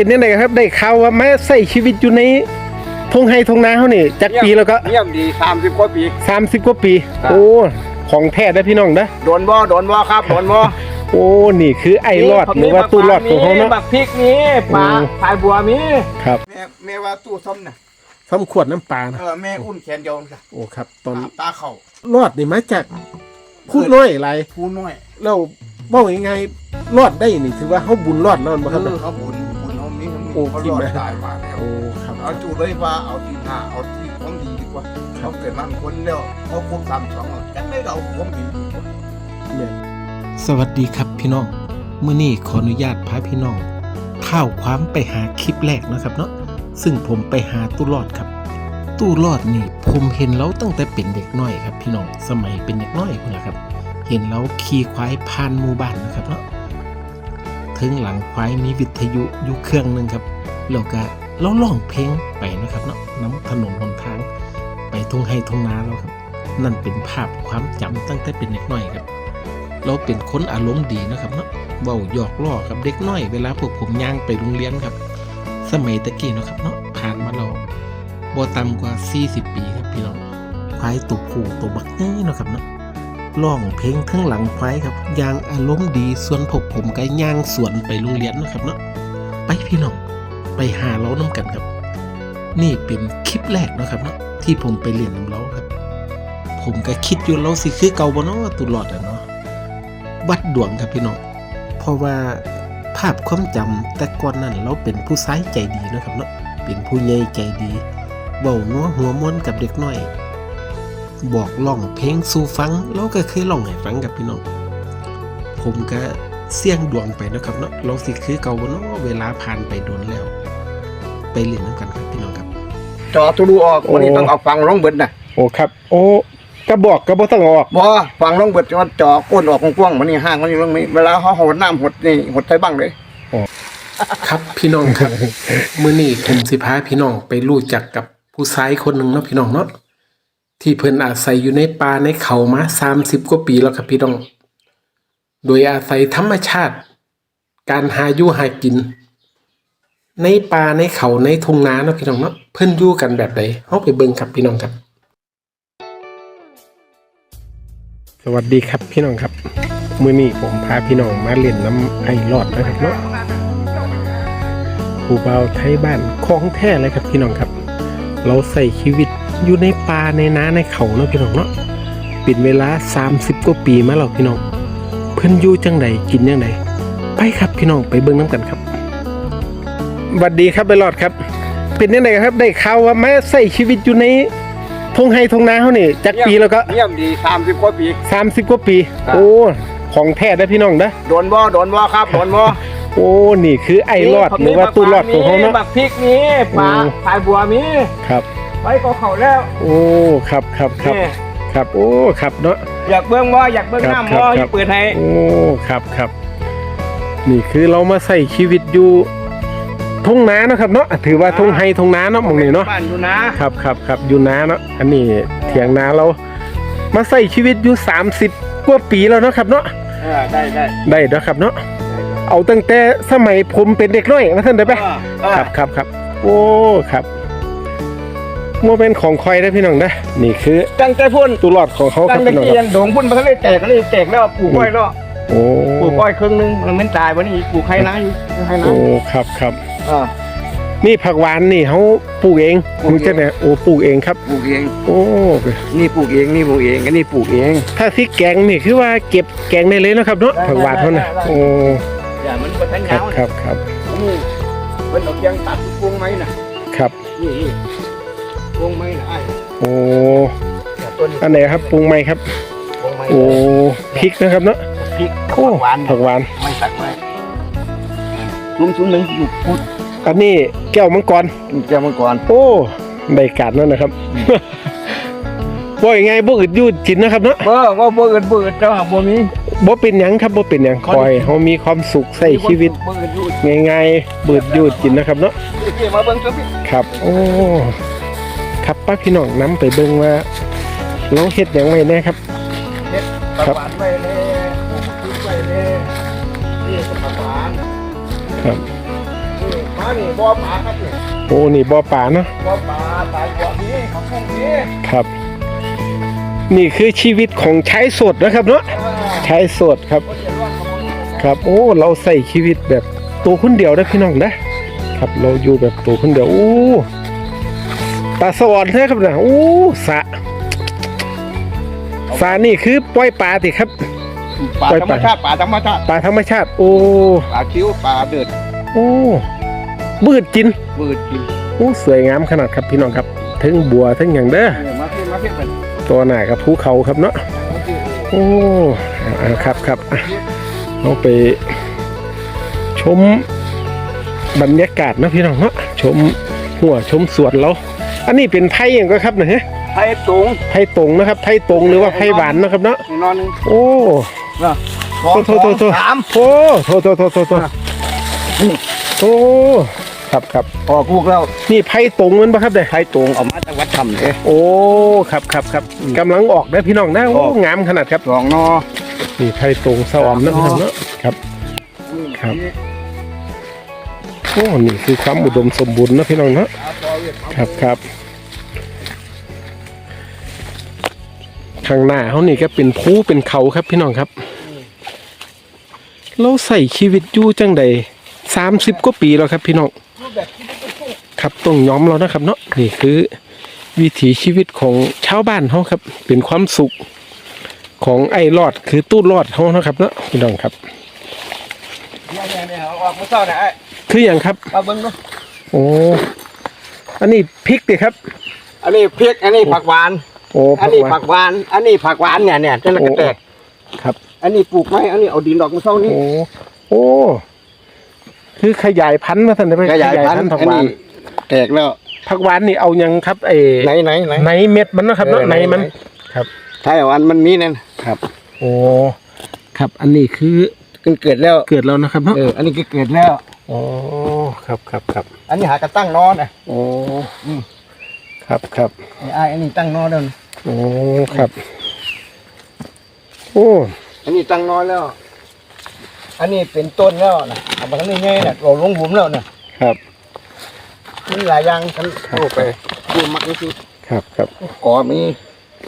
เป็นยังไงครับได้ข่าวว่ามาใส่ชีวิตอยู่ในทงไฮทงนาเขานี่จักปีแล้วก็เยี่ยมดีสามสิบกว่าปี30กว่าปีครับโอ้ของแท้ได้อพี่น้องนะโดนบ่โดนบ่ครับโดนบ่โอ้นี่คือไอรอดหรือว่าตู้รอดของเขาเนาะบักพริกนี้ปลาอืมปลายบัวมีครับแม่แม่ว่าตู้ซ้ำน่ะซ้ำขวดน้ำปลานะเออแม่อุ่นแขนเดียวจ้ะโอ้ครับ ตอนตาเข่ารอดนี่มาจากพูดน้อยอะไรผู้น้อยเราบอกยังไงรอดได้นี่ถือว่าเขาบุญรอดแล้วบ่ครับเออเขาบุญบุญเอามี โอ้เขาจริงรอไหมดตายมาแล้ว โอ้ครับเอาจูเลยว่าเอาที่หน้าเอาที่ของดีดีกว่าเขาเกิดมาเป็นคนแล้วเขาครบสามสองแล้วจังได้เอาของดีดีกว่าสวัสดีครับพี่น้องเมื่อนี้ขออนุญาตพาพี่น้องเท้าความไปหาคลิปแรกนะครับเนาะซึ่งผมไปหาตู้รอดครับ ตู้รอดนี่ผมเห็นแล้วตั้งแต่เป็นเด็กน้อยครับ พี่น้องสมัยเป็นเด็กน้อยพุ่นนะครับ เห็นแล้วขี่ควายผ่านหมู่บ้านนะครับเนาะ ถึงหลังควายมีวิทยุอยู่เครื่องหนึงครับแล้วก็เล่าร้องเพลงไปนะครับเนาะน้ำถนนหนทาง ไปทุ่งไห้ทุ่งนาแล้วครับ นั่นเป็นภาพความจำตั้งแต่เป็นเด็กน้อยครับ เราเป็นคนอารมณ์ดีนะครับเนาะเว้าหยอกล้อกับเด็กน้อยเวลาพวกผมย่างไปโรงเรียนครับ สมัยตะกี้นะครับเนาะผ่านมาเราบ่ต่ำกว่า 40 ปีครับพี่น้องควายตัวผู้ตัวบักนี่นะครับเนาะ ร้องเพลงทั้งหลังควายครับย่างอารมณ์ดีส่วนพวกผมก็ย่างสวนไปโรงเรียนนะครับเนาะไปพี่น้องไปหาเราน้ำกันครับ นี่เป็นคลิปแรกนะครับเนาะที่ผมไปเรียนน้ำเล้าครับ ผมก็คิดอยู่เราสิคือเก่าบ่เนาะตุลอดอะเนาะวัดดวงครับพี่น้องเพราะว่าภาพความจำแต่ก่อนนั้นเราเป็นผู้ซ้ายใจดีนะครับเนาะเป็นผู้ใหญ่ใจดีเบานัวหัวม้วนกับเด็กน้อย บอกร้องเพลงสู่ฟังเราก็เคยร้องให้ฟังกับพี่น้อง ผมก็เสี่ยงดวงไปเนาะครับเนาะเราสิคือเก่าบ่เนาะเวลาผ่านไปโดนแล้ว ไปเล่นน้ำกันครับพี่น้องครับ จอทุดูออกโอ้วันนี้ต้องเอาฟังร้องเบิดน่ะโอ้ครับ โอ้กระบอกกระบอกต้องออกบ่ฟังร้องเบิดจอจอก้นออกกว้างๆมันนี่ห้างมันอยู่ตรงนี้เวลาเขาหดน้ำหดนี่หดไทยบ้างเลยครับพี่น้องครับ มื้อนี้ผมสิพาพี่น้องไปรู้จักกับผู้ชายคนหนึ่งเนาะพี่น้องเนาะ ที่เพิ่นอาศัยอยู่ในป่าในเขามาสามสิบกว่าปีแล้วครับพี่น้อง โดยอาศัยธรรมชาติ การหาอยู่หากิน ในป่าในเขาในทุ่งนาเนาะพี่น้องเนาะเพิ่นอยู่กันแบบใดเฮาไปเบิ่งครับพี่น้องครับ สวัสดีครับพี่น้องครับมื้อนี้ผมพาพี่น้องมาเล่นน้ำไอรอดนะครับเนาะผู้เบาไทยบ้านของแท้เลยครับพี่น้องครับ เราใส่ชีวิต อยู่ในป่าในนาในเขาเนาะพี่น้องเนาะเป็นเวลา 30 กว่าปีมาแล้วพี่น้อง เพิ่นอยู่จังใดกินจังใดไปครับพี่น้องไปเบิ่งน้ำกันครับสวัสดีครับไปรอดครับ เป็นยังไงครับได้ข่าวว่ามาใส่ชีวิตอยู่ในทงไฮทงนาเขานี่จักปีแล้วก็ เยี่ยมดีสามสิบกว่าปี 30 กว่าปี ครับ โอ้ของแท้ได้อพี่น้องนะโดนบ่โดนบ่ครับโดนบ่โอ้นี่คือไอรอดหรือว่าตู้รอดของเขาเนาะ บักพริกนี้ปลาอืมปลายบัวมีครับ ไปก็เขาแล้ว โอ้ครับครับครับนี่ ครับโอ้ครับเนาะ อยากเบิ่งบ่อยากเบิ่งครับน้ำบ่ครับ เปิดให้โอ้ครับครับ นี่คือเรามาใส่ชีวิตอยู่ทุ่งนาเนาะครับเนาะถือว่าทุ่งไฮทุ่งนาเนาะหมองนี้เนาะบ้านอยู่นะครับครับครับอยู่นาเนาะอันนี้เถียงนาเรา มาใส่ชีวิตอยู่ 30 กว่าปีแล้วเนาะครับเนาะเออได้ได้ได้เนาะครับเนาะเอาตั้งแต่สมัยผมเป็นเด็กน้อยมาท่านได้ปะเออเออครับครับครับโอ้ครับ โมเป็นของคอยนะพี่น้องนะนี่คือตั้งใจพุ่นตุลอดของเขาคตั้รับงแต่พี่น้องกี้คยัรับงโด่งพุ่นมันก็เลยแตกก็เลยแตกแล้วปลูกอ้อยแล้วโอ้ปลูกอ้อยครึ่งหนึงมันไม่ตายวันนี้ปลูกไฮนาอยู่ไฮนาโอ้ครับครับ อ่า นี่ผักหวานนี่เขาปลูกเองปลูกเอง มึงจะเนี่ยโอ้ปลูกเองครับ ปลูกเอง โอ้นี่ปลูกเองนี่ปลูกเองอันนี้ปลูกเอง ถ้าพริกแกงนี่คือว่าเก็บแกงได้เลยเนาะครับเนาะได้ผักหวานเขานะได้ได้ โอ้อย่ามันเป็นทั้งครัยาบวครับครับนี่เป็นดอกเกียงตัดพวงไม้น่ะครับ นี่นี่พ วงไม้น่ะไอ้โอ้แต่ต้นนี้อันไหนครับปรุงไหมครับพวงไม้โอ้พริกนะครับเนาะพริกโอ้หวานผักหวาน ไม่ตัดไม้ซุ้มซุ้มหนึ่งอยู่พุทธอันนี้แก้วมังกรเจ้ามังกรโอ้ได้การนั่นนะครับ ว่ายังไงบ่อึดอยูดจินนะครับเนาะเบ่ว่าบ่เอิดบ่เอิดเจ้าบ่มีบ่เป็นหยังครับบ่เป็นหยังคอยเฮามีความสุขใส่ชีวิตบ่เอิดอยู่ง่ายๆบืดอยูดจินนะครับเนาะ เกี่ยวมาเบิ่งซะพี่ ครับ โอ้ ครับป้าพี่น้องนํไปเบิ่งว่าเราเฮ็ดหยังไว้แน่ครับเฮ็ดครับหวานไว้เลยปลูกไว้เลยนี่ผักหวานครับนี่มานี่บ่อปลาครับนี่โอ้นี่บ่อปลาเนาะบ่อปลาปลาตัวนี้ของพวกนี้ครับ นี่คือชีวิตของชายโสดนะครับเนาะชายโสดครับคนจะร่วงขโมยครับโอ้เราใส่ชีวิตแบบตัวคนเดียวนะพี่น้องนะครับ เราอยู่แบบตัวคนเดียวโอ้ ปลาสวรรค์นะครับนะโอ้สระสระนี่คือปล่อยปลาติครับปลาธรรมชาติปลาธรรมชาติปลาธรรมชาติ โอ้ปลาคิ้วปลาเดือดโอ้บืดกินมืดกินโอ้สวยงามขนาดครับพี่น้องครับถึงบัวถึงอย่างเด้อเออมาเที่ยวมาเที่ยวกันตัวหน้ากับภูเขาครับเนาะมาเที่ยวโอ้อ่าอ่าครับครับอะเราไป ชมบรรยากาศนะพี่น้องเนาะชมหัวชมสวนเรา อันนี้เป็นไผ่อย่างก็ครับนะฮะไผ่ตุงไผ่ตรงนะครับไผ่ตรงหรือว่าไผ่หวานนะครับเนาะนี่นอนหนึงโอ้นะสองโทษโทษโทษสามโอ้โทษโทษโทษโทษโทษโอ้ครับครับออกลูกแล้วนี่ไผ่ตรงมันปะครับเด้ไผ่ตุงเอามาจากวัดถ้ำเด้โอ้ครับครับครับกำลังออกนะพี่น้องนะโอ้ออกงามขนาดครับสองนอนี่ไผ่ตรงสะออมนะพี่น้องเนาะครับครับโอ้นี่คือความอุดมสมบูรณ์นะพี่น้องเนาะครับครับ ข้างหน้าเขานี่ก็เป็นภูเป็นเขาครับพี่น้องครับ เราใส่ชีวิตอยู่จังใดสามสิบกว่าปีแล้วครับพี่น้องครับต้องยอมเรานะครับ เนาะนี่คือ วิถีชีวิตของชาวบ้านเขาครับ เป็นความสุขของไอ้รอดคือตู้รอดเขานะครับ เนาะพี่น้องครับเนี่ยเนี่ยเนี่ยเอาออกมาเศร้าเนี่ยไอ้คืออย่างครับมาเบิ้งดูโอ้อันนี้พริกดิครับ อันนี้พริกอันนี้ผักหวาน โอ้อันนี้ผักหวาน อันนี้ผักหวานเนี่ยเนี่ยจะละกระแตกครับ อันนี้ปลูกไม้อันนี้เอาดินดอกมาเศร้านี่โอ้โอ้คือขยายพันธุ์มาสันได้ไหมขยายพันธุ์ผักอันหวานนี้แตกแล้วผักหวานนี่เอายังครับไอ้ไหนไหนไหนในเม็ดมันนะครับเนาะเออในมันไหนครับใช่วันมันมีนั่นครับ โอ้ครับอันนี้คือเกิดเกิดแล้วเกิดแล้วนะครับเนาะเอออันนี้ก็เกิดแล้วโอ้ครับครับครับอันนี้หากระตั้งนอนอะโอ้อืมครับครับไอ้ไอ้อันนี้ตั้งนอนแล้วนะ โอ้ครับ โอ้อันนี้ตั้งนอนแล้ว อันนี้เป็นต้นแล้วนะเอามาทำนี่ไงน่ะเราลงหลุมแล้วน่ะครับมีหลายอย่างฉันครับโอ้ไปดูมักนี่คือครับครับก่อมี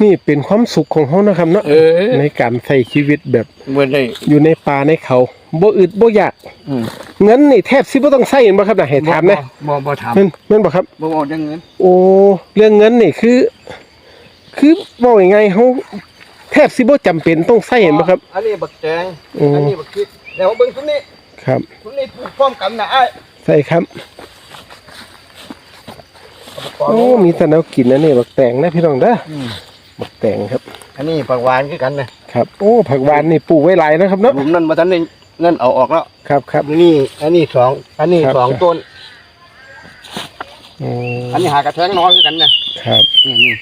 นี่เป็นความสุขของเขานะครับเนาะเออในการใช้ชีวิตแบบเมื่อได้อยู่ในป่าในเขาบ่อึดบ่อยากอืมเงินนี่แทบสิบ่ต้องใช้เห็นบ่ครับน่ะให้ถามนะบ่บ่ถามเงินเงินบ่ครับบ่เอาเรื่องเงิน โอ้เรื่องเงินนี่คือ คือบอกยังไงเขาแทบสิบ่จำเป็นต้องใช้เห็นบ่ครับ อันนี้บักแจงโอ้ อันนี้บักพริกแล้วเบิ่งตรงนี้ครับตรงนี้ปลูกพร้อมกันนะไอ้ใช่ครับโอ้ มีแต่แนวกินนะนี่บักแตงนะพี่น้องเด้ออืมบักแตงครับ อันนี้ผักหวานคือกันนะครับ โอ้ ผักหวานนี่ปลูกไว้หลายนะครับเนาะ หลุมนั้นมาทันนี่นั่นเอาออกแล้วครับครับ นี่ อันนี้สอง อันนี้ครับสองต้น โอ้อันนี้หากระแทงนอนคือกันนะครับ นี่นี่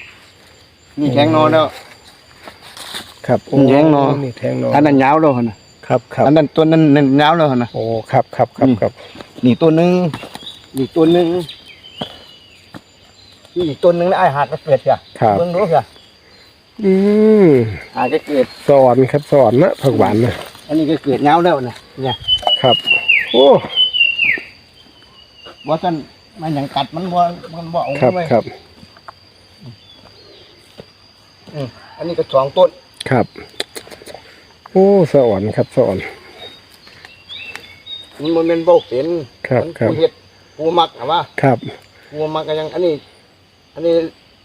นี่แทงนอนแล้ว ครับโอ้แทงนอ นี่แทงนออันนั้นยาวแล้วหั่นน่ะครับครับอันนั้นต้นนั้นนั่นยาวแล้วหั่นน่ะ โอ้ครับครับครับอืม ครับนี่ต้นหนึงนี่ต้นหนึงนี่อีกต้นหนึงนะไอ้หากกระเกิดจ้ะครับเบิ่งดูจ้ะอืมหากกระเกิด สอนครับสอนนะผักหวานนะอันนี้ก็เกิดยาวแล้วนะเนี่ยครับ โอ้ บ่ซั่นมันหยังกัดมันบ่มันบ่เอาครับไว้ครับ อืมอันนี้ก็สองต้นครับ โอ้สอนครับสอน มันบ่แม่นบ่เป็นครับมันครับผู้เฮ็ดผู้มักอะว่าครับผู้มักก็ยัง อันนี้ อันนี้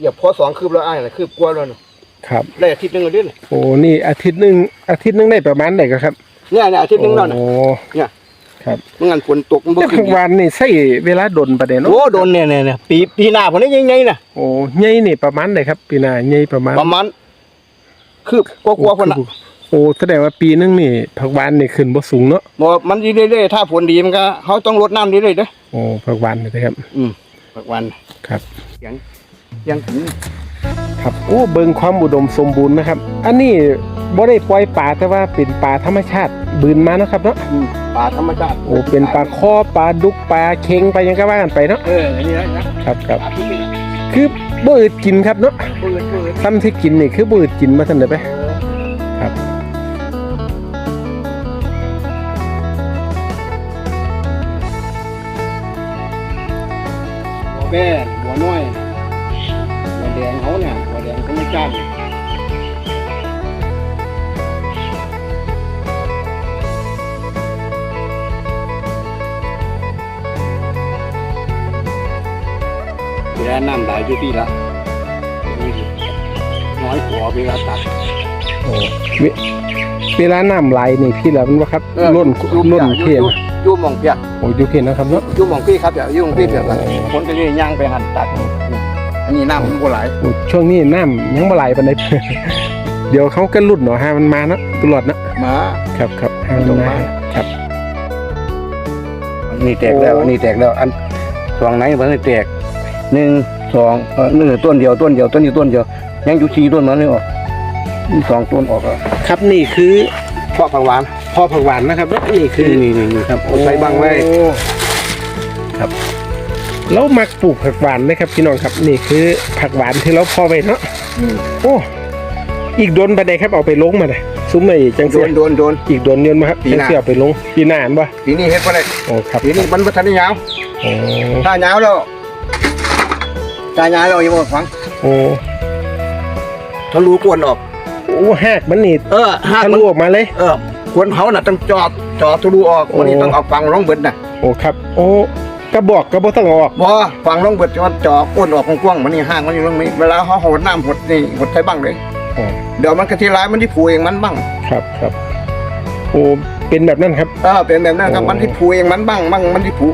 อย่าพอสองคืบแล้วอ้ายน่ะคืบกว่าแล้วน่ะครับ ได้อาทิตย์หนึงแล้วเด้อโอ้นี่อาทิตย์หนึ่งอาทิตย์หนึ่งได้ประมาณไหนก็ครับเนี่ยเนี่ยอาทิตย์หนึงแล้วน่ะโอ้เนี่ย ครับเมื่องั้นฝนตกมันบ่แต่ขึ้ผันกหวานนี่ใส่เวลาดนประเด็นเนาะโอ้โดนเนี่ยเนี่ยเนี่ยปีปีหน้าพุ่นนี่ใหญ่ๆน่ะโอ้ใหญ่นี่ประมาณไหนครับ ปีหน้าใหญ่ประมาณประมาณคืบกว่าๆพุ่นน่ะโอ้แสดงว่าปีหนึงนี่ผักหวานนี่ขึ้นบ่สูงเนาะบ่มันดีเรื่อยๆถ้าฝนดีมันก็เฮาต้องรดน้ำเรื่อยๆเด้อโอ้ผักหวานนี่นะครับ อืมสักวันครับ เสียงเสียงถึง ครับโอ้เบิ่งความอุดมสมบูรณ์นะครับ อันนี้บ่ได้ปล่อยปลาแต่ว่าเป็นปลาธรรมชาติบืนมาเนาะครับเนาะอืมป่าธรรมชาติโอ้เป็นปลาคอปลาดุกปลาเค็งไปยังก็ว่ากันไปเนาะเอออันนี้นะครับครับป่าทุกปีคือบ่อึดกินครับเนาะเปิดเปิดซ้ำที่กินนี่คือบ่อึดกินมาซั่นเด้อไป ครับอแป้ หัวแดงเขาไม่จ้างเวลาน้ำไหลอยู่ที่ละน้อยกว่าเวลาตัดโอ้เวเวลาน้ำไหลนี่พี่ละมันว่าครับล้นล้นเพียนยู่หมองเปียกโอ้ยกเพียนนะครับเนาะยู่หมองพี่ครับเดี๋ยวยู่หมองพี่เปียกกันคนก็เลยย่างไปหันตัด อันนี้น้ำมันก็ไหลโอ้ช่วงนี้น้ำยังบ่ไหลปานใด เดี๋ยวเขาก็หลุดเนาะฮะมันมาเนาะตลอดเนาะมา ครับครับฮะมันลงมามาครับ อันนี้แตกแล้ว อันนี้แตกแล้ว อันสองไหนมันแตกหนึ่งสองเออหนึ่งต้นเดียวต้นเดียวต้นนี้ต้นเดียว ยังอยู่ชีต้นนั้นเลยออกนี่สองต้นออกแล้วครับนี่คือเพราะผักหวานพ่อผักหวานนะครับเนาะนี่คือนี่นี่นี่ครับเอาใส่บังไว้โอ้ครับ แล้วมักปลูกผักหวานนะครับพี่น้องครับนี่คือผักหวานที่เราพอไว้เนาะอืมโอ้อีกโดนไปได้ครับเอาไปลงมาเลยซุ้มในจังโดเสียนโดนโดน อีกโดนเงินมาครับปีจัหงน้า เสียเอาไปลงปีหน้าอันบ่ปีนี้เฮ็ดบ่ได้โอ้ครับปีนี้มันบ่ทันได้ยาวโอ้ถ้ายาวแล้วถ้ายาวแล้วยังบ่ฟังโอ้ทะลุกวนออก โอ้หักมันนี่เออหากทะมันลุออกมาเลย เออ ควรเผาน่ะต้องจอบจอบทะลุออกโอ้วันนี้ต้องเอาฟังลงเบิดน่ะโอ้ครับ โอ้ กระบอกกระบอกต้องเอาออกบ่ฟังลงเบิดจอจอบก้นออกกว้างๆมันนี่ห้างมันอยู่ตรงนี้เวลาเขาหดน้ำหดนี่หดใส่บังเลยโอ้เดี๋ยวมันกะทิร้ายมันที่ผูเองมันบ้าง ครับครับโอ้เป็นแบบนั้นครับเออเป็นแบบนั้นครับโอ้มันที่ผูเองมันบ้างบ้างมันที่ผู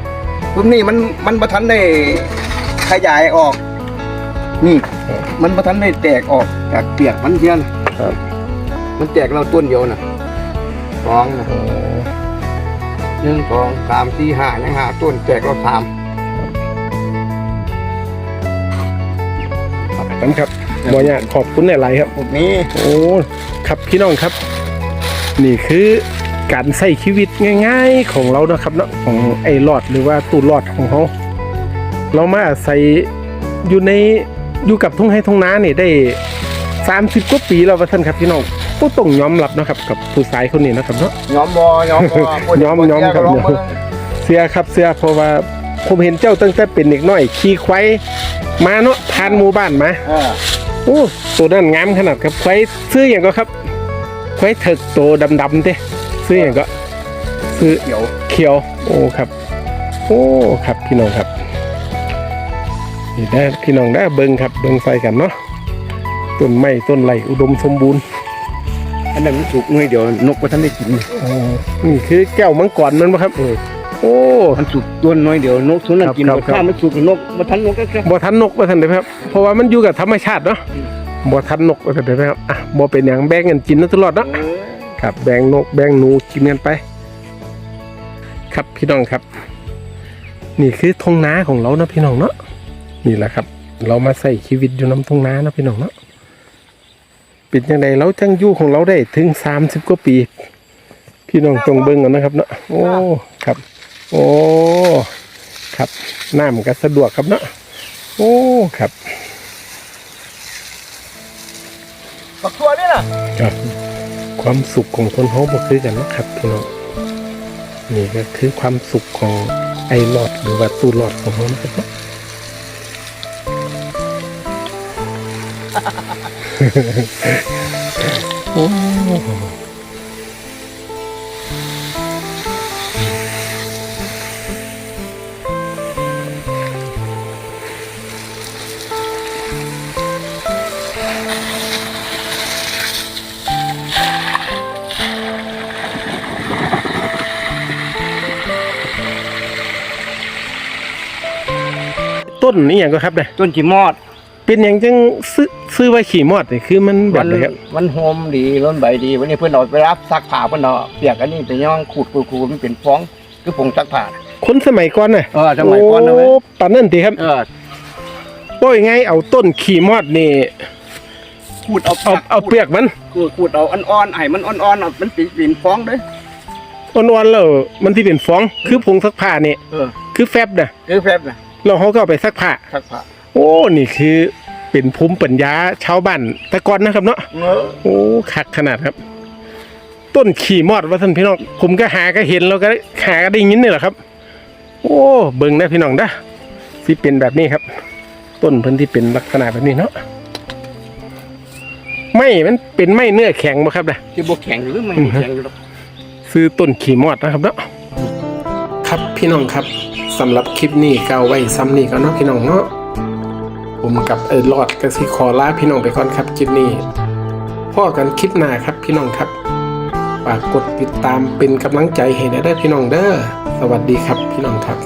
ปุ๊บนี่มันมันประทันได้ขยายออก นี่ มันประทันได้แตกออกจากเปียกมันเทียนครับ มันแตกเราต้นเดียวนะสองนะโอ้ หนึ่งสองสามสี่ห้ายังห้าต้นแตกเราสามนั่นครับบอยากขอบคุณหลายๆครับพวกนี้โอ้ครับพี่น้องครับ นี่คือการใช้ชีวิตง่าย ๆ ของเรานะครับเนาะของไอ้หลอดหรือว่าตู้หลอดของเขาเรามาอาศัยอยู่ในอยู่กับทุ่งให้ทุ่งนาเนี่ยได้สามสิบกว่าปีแล้วว่าท่านครับพี่น้อง ก็ต้องยอมรับนะครับกับผู้ชายคนนี้นะครับเนาะ ย้อมบอยอมบอย้อมย้อมครับลองเบิ่งเสียครับเสียเพราะว่าผมเห็นเจ้าตั้งแต่เป็นเด็กน้อยขี่ควายมาเนาะทานหมู่บ้านมาเออโอ้ตัวนั้นงามขนาดครับควายซื้ออย่างก็ครับควายเถิกตัวดำๆเด้ซื้ออย่างก็ซื้อเขียวเขียว โอ้ครับ โอ้ครับพี่น้องครับนี่ได้พี่น้องได้เบิ้งครับเบิ้งใส่กันเนาะต้นไม้ต้นไรอุดมสมบูรณ์ อันนั้นมันสุกหน่อยเดี๋ยวนกมันทันได้กินโอ้นี่คือแก้วมังกรมันปะครับ โอ้ มันสุกต้นน้อยเดี๋ยวนกทุนนั้นกินครับครับ ข้ามันสุกนกมันทันนกก็แค่บ่ทันนกบ่ทันได้ครับ เพราะว่ามันอยู่กับธรรมชาติเนาะบ่ทันนกบ่ทันได้ครับอะบ่เป็นหยังแบ่งกันกินนะตลอดเนาะเออครับแบ่งนกแบ่งหนูกินกันไป ครับพี่น้องครับ นี่คือทงนาของเรานะพี่น้องเนาะนี่แหละครับ เรามาใส่ชีวิตอยู่น้ำทงนานะพี่น้องเนาะ เป็นยังไงเราจังอยู่ของเราได้ถึงสามสิบกว่าปี พี่น้องจงเบิ่งกันนะครับเนาะโอ้ครับ โอ้ครับน้ำก็สะดวกครับเนาะโอ้ครับบักตัวนี่น่ะครับความสุขของคนเขาบ่คือกันนะครับพี่น้องนี่ก็คือความสุขของไอหลอดหรือว่าตู้หลอดของเขานะครับ โอ้ต้นนี่อย่างก็ครับเนี่ยต้นจีมอด เป็นอย่างจังซื้อซื้อไว้ขี่มอดนี่คือมันแบมับนไหนครับมันโฮมดีร้นใบดี วันนี้เพื่อนเอาไปรับซักผ้าเพื่อนเอาเปียกอันนี้ไปย่องขูดขูดขูดมันเป็นฟองคือผงซักผ้าน่ะคนสมัยก่อนน่ะเออสมัยก่อนนะเว้ยโปานนั่นทีครับเออป้อยไงเอาต้นขี่มอดนี่ขูดเอาเอาเอาเปลือกมันขูดขูดเอาอ่อนๆให้มันอ่อนๆเอามันเป็นเป็นฟองเด้ออ่อนๆแล้วมันที่เป็นฟองคือผงซักผ้านี่เออคือแฟบนะคือแฟบน่ะเราเขาก็เอาไปซักผ้าซักผ้า โอ้นี่คือเป็นภูมิปัญญาชาวบ้านแต่ก่อนนะครับเนาะเออโอ้คักขนาดครับ ต้นขี่มอดว่าท่านพี่น้องผมก็หาก็เห็นแล้วก็หาก็ได้ยินนี่แหละครับ โอ้เบิ่งนะพี่น้องนะสิเป็นแบบนี้ครับ ต้นเพิ่นที่เป็นลักษณะแบบนี้เนาะไม่มันเป็นไม้เนื้อแข็งบ่ครับนะที่บกแข็งหรือไม่แข็งหรอกซื้อต้นขีมอดนะครับเนาะครับพี่น้องครับสำหรับคลิปนี้ก็เอาไว้ซ้ำนี่ก็เนาะพี่น้องเนาะ ผมกับเออรอดก็สิขอลาพี่น้องไปก่อนครับคลิปนี้พ่อกันคลิปหน้าครับพี่น้องครับฝากกดติดตามเป็นกำลังใจให้ได้พี่น้องเด้อสวัสดีครับพี่น้องครับ